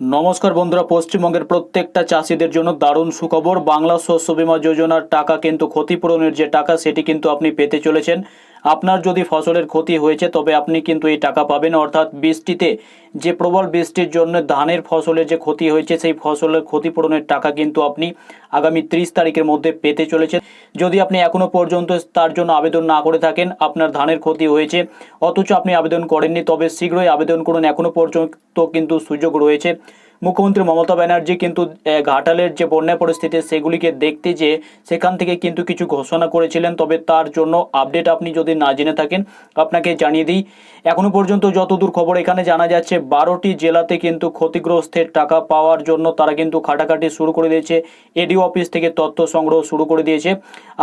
নমস্কার বন্ধুরা, পশ্চিমবঙ্গের প্রত্যেকটা চাষিদের জন্য দারুণ সুখবর। বাংলা শস্য বীমা যোজনার টাকা কিন্তু ক্ষতিপূরণের যে টাকা, সেটি কিন্তু আপনি পেতে চলেছেন। আপনার যদি ফসলের ক্ষতি হয়েছে, তবে আপনি কিন্তু এই টাকা পাবেন। অর্থাৎ বৃষ্টিতে যে প্রবল বৃষ্টির জন্য ধানের ফসলের যে ক্ষতি হয়েছে, সেই ফসলের ক্ষতিপূরণের টাকা কিন্তু আপনি আগামী ত্রিশ তারিখের মধ্যে পেতে চলেছেন। যদি আপনি এখনও পর্যন্ত তার জন্য আবেদন না করে থাকেন, আপনার ধানের ক্ষতি হয়েছে, অথচ আপনি আবেদন করেননি, তবে শীঘ্রই আবেদন করুন। এখনও পর্যন্ত কিন্তু সুযোগ রয়েছে। মুখ্যমন্ত্রী মমতা ব্যানার্জি কিন্তু ঘাটালের যে বন্যা পরিস্থিতি, সেগুলিকে দেখতে যে সেখান থেকে কিন্তু কিছু ঘোষণা করেছিলেন। তবে তার জন্য আপডেট আপনি যদি না জেনে থাকেন, আপনাকে জানিয়ে দিই, এখনও পর্যন্ত যতদূর খবর এখানে জানা যাচ্ছে, বারোটি জেলাতে কিন্তু ক্ষতিগ্রস্তের টাকা পাওয়ার জন্য তারা কিন্তু খাটাখাটি শুরু করে দিয়েছে। এডিও অফিস থেকে তথ্য সংগ্রহ শুরু করে দিয়েছে।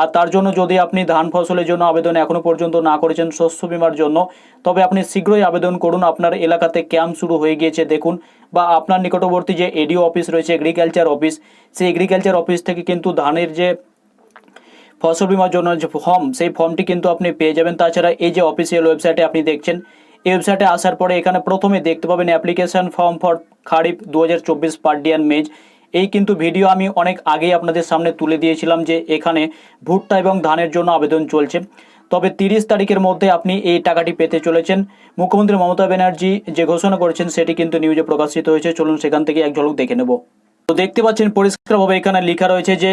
আর তার জন্য যদি আপনি ধান ফসলের জন্য আবেদন এখনও পর্যন্ত না করেছেন, শস্য বিমার জন্য, তবে আপনি শীঘ্রই আবেদন করুন। আপনার এলাকাতে ক্যাম্প শুরু হয়ে গিয়েছে, দেখুন। বা আপনার নিকটবর্তী যে এডিও অফিস রয়েছে এগ্রিকালচার অফিস সেই এগ্রিকালচার অফিস থেকে কিন্তু ধানের যে ফসল বিমার জন্য যে ফর্ম সেই ফর্মটি কিন্তু আপনি পেয়ে যাবেন। তাছাড়া এই যে অফিসিয়াল ওয়েবসাইটে আপনি দেখছেন, এই ওয়েবসাইটে আসার পরে এখানে প্রথমে দেখতে পাবেন অ্যাপ্লিকেশন ফর্ম ফর খারিফ দু হাজার চব্বিশ পার্ডিয়ান মেজ এই কিন্তু ভিডিও আমি অনেক আগেই আপনাদের সামনে তুলে দিয়েছিলাম যে এখানে ভুট্টা এবং ধানের জন্য আবেদন চলছে। তবে তিরিশ তারিখের মধ্যে আপনি এই টাকাটি পেতে চলেছেন। মুখ্যমন্ত্রী মমতা ব্যানার্জি যে ঘোষণা করেছেন, সেটি কিন্তু নিউজে প্রকাশিত হয়েছে। চলুন সেখান থেকে এক ঝলক দেখে নেব। তো দেখতে পাচ্ছেন, পরিষ্কারভাবে এখানে লেখা রয়েছে যে,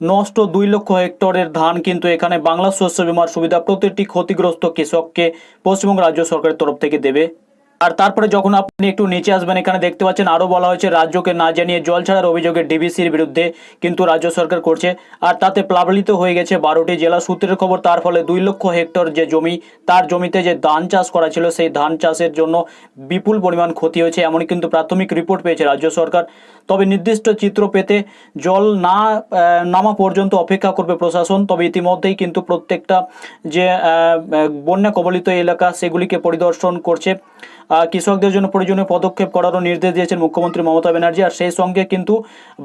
নষ্ট দুই লক্ষ হেক্টরের ধান কিন্তু এখানে বাংলা শস্য বিমার সুবিধা প্রতিটি ক্ষতিগ্রস্ত কৃষককে পশ্চিমবঙ্গ রাজ্য সরকারের তরফ থেকে দেবে। আর তারপরে যখন আপনি একটু নিচে আসবেন, এখানে দেখতে পাচ্ছেন আরও বলা হয়েছে, রাজ্যকে না জানিয়ে জল ছাড়ার অভিযোগে ডিবিসির বিরুদ্ধে কিন্তু রাজ্য সরকার করছে। আর তাতে প্লাবলিত হয়ে গেছে বারোটি জেলা সূত্রের খবর, তার ফলে দুই লক্ষ হেক্টর যে জমি, তার জমিতে যে ধান চাষ করা ছিল, সেই ধান চাষের জন্য বিপুল পরিমাণ ক্ষতি হয়েছে এমনই কিন্তু প্রাথমিক রিপোর্ট পেয়েছে রাজ্য সরকার। তবে নির্দিষ্ট চিত্র পেতে জল না নামা পর্যন্ত অপেক্ষা করবে প্রশাসন। তবে ইতিমধ্যেই কিন্তু প্রত্যেকটা যে বন্যা কবলিত এলাকা, সেগুলিকে পরিদর্শন করছে। কৃষকদের জন্য প্রয়োজনীয় পদক্ষেপ করারও নির্দেশ দিয়েছেন মুখ্যমন্ত্রী মমতা ব্যানার্জি। আর সেই সঙ্গে কিন্তু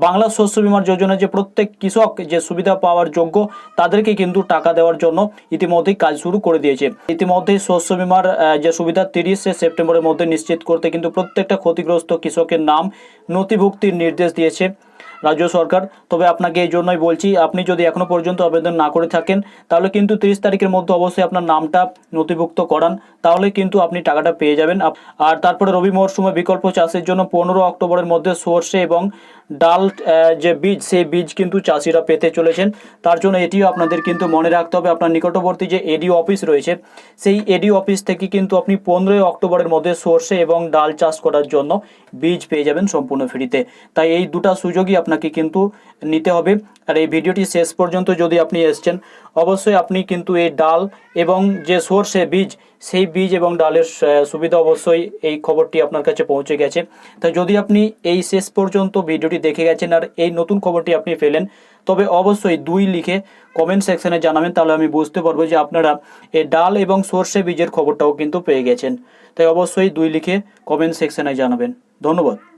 বাংলা শস্য বিমার যোজনা যে প্রত্যেক কৃষক যে সুবিধা পাওয়ার যোগ্য, তাদেরকে কিন্তু টাকা দেওয়ার জন্য ইতিমধ্যেই কাজ শুরু করে দিয়েছে। ইতিমধ্যেই শস্য বিমার যে সুবিধা তিরিশে সেপ্টেম্বরের মধ্যে নিশ্চিত করতে কিন্তু প্রত্যেকটা ক্ষতিগ্রস্ত কৃষকের নাম নথিভুক্তির নির্দেশ দিয়েছে। রাজ্য সরকার। তবে আপনাকে এই জন্যই বলছি, আপনি যদি এখনও পর্যন্ত আবেদন না করে থাকেন, তাহলে কিন্তু তিরিশ তারিখের মধ্যে অবশ্যই আপনার নামটা নথিভুক্ত করান, তাহলে কিন্তু আপনি টাকাটা পেয়ে যাবেন। আর তারপরে রবি মরশুমে বিকল্প চাষের জন্য পনেরো অক্টোবরের মধ্যে সর্ষে এবং ডাল যে বীজ, সেই বীজ কিন্তু চাষিরা পেতে চলেছেন। তার জন্য এটিও আপনাদের কিন্তু মনে রাখতে হবে, আপনার নিকটবর্তী যে এডিও অফিস রয়েছে, সেই এডিও অফিস থেকে কিন্তু আপনি পনেরোই অক্টোবরের মধ্যে সর্ষে এবং ডাল চাষ করার জন্য বীজ পেয়ে যাবেন সম্পূর্ণ ফ্রিতে। তাই এই দুটো সুযোগই আপনাকে কিন্তু নিতে হবে। আর এই ভিডিওটি শেষ পর্যন্ত যদি আপনি এসছেন, অবশ্যই আপনি কিন্তু এই ডাল এবং যে সর্ষে বীজ, সেই বীজ এবং ডালের সুবিধা অবশ্যই এই খবরটি আপনার কাছে পৌঁছে গেছে। তাই যদি আপনি এই শেষ পর্যন্ত ভিডিওটি দেখে গেছেন আর এই নতুন খবরটি আপনি পেলেন, তবে অবশ্যই দুই লিখে কমেন্ট সেকশনে জানাবেন, তাহলে আমি বুঝতে পারব যে আপনারা এই ডাল এবং সর্ষে বীজের খবরটাও কিন্তু পেয়ে গেছেন। তাই অবশ্যই দুই লিখে কমেন্ট সেকশনে জানাবেন। ধন্যবাদ।